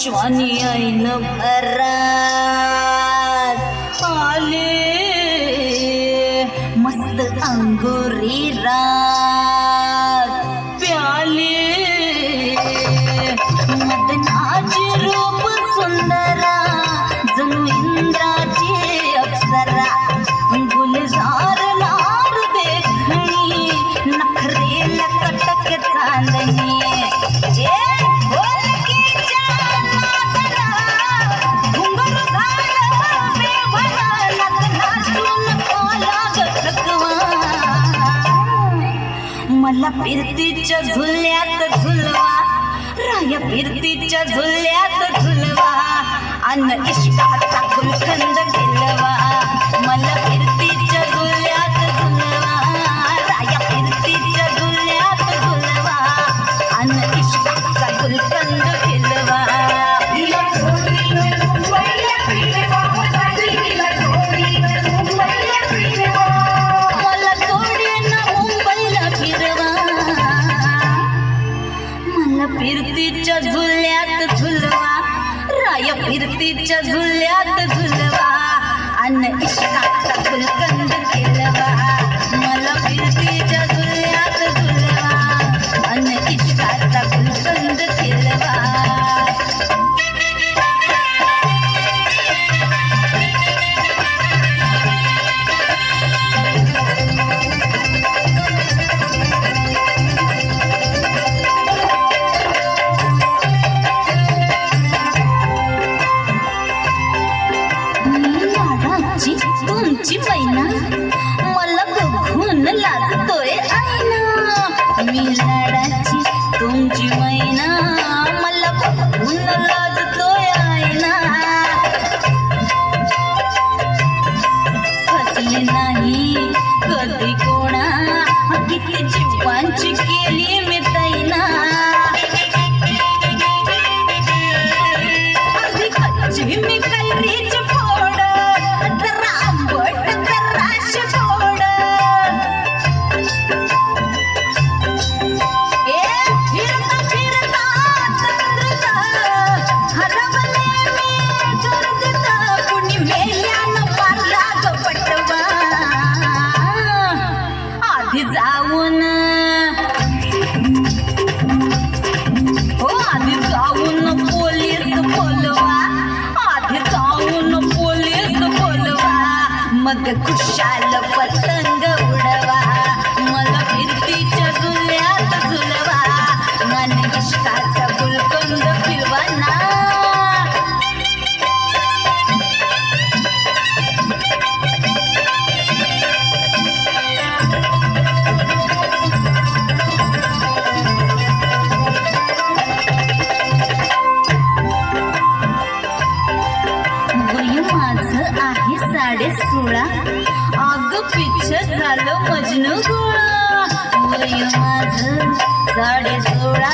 ज्वानी ऐन भरात आले मस्त अंगुरी रा फिरतीच्या झुल्यात झुलवा. राया फिरतीच्या झुल्यात झुलवा. अन्न इष्टाचा गुलकंद गिलवा फिरतीच्या झुल्यात झुलवा. राय फिरतीच्या झुल्यात झुलवा. अन इश्काचा गुलकंद केलवा I mean, मग खुशाल वतन साडे सोळा. अग पिक्चर झालं मजन गोळा. वय माझ साडे सोळा.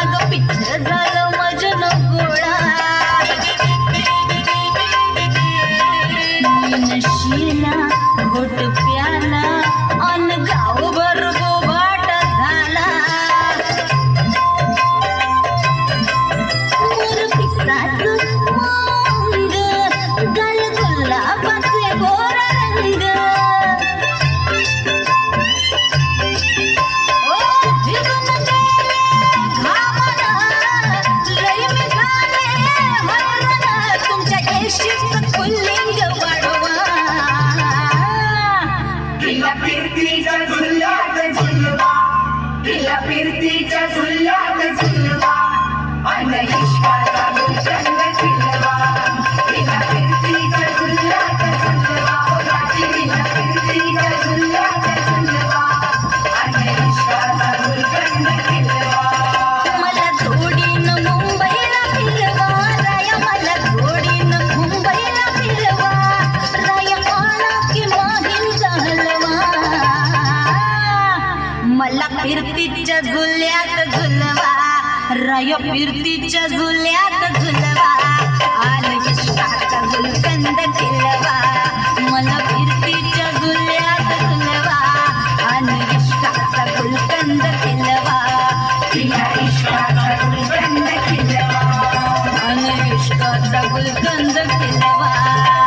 अग पिक्चर झालं मजन गोळा. मी घोट झुल्यात झुलवा. रय फिरतीच्या झुल्यात झुलवा. आल विश्वाचा झुलकंद किलवा. मला फिरतीच्या झुल्यात झुलवा. आल विश्वाचा गुलकंद किलवा. तिला विश्वाचा झुलकंद किलवा. आल विश्वाचा गुलकंद किलवा.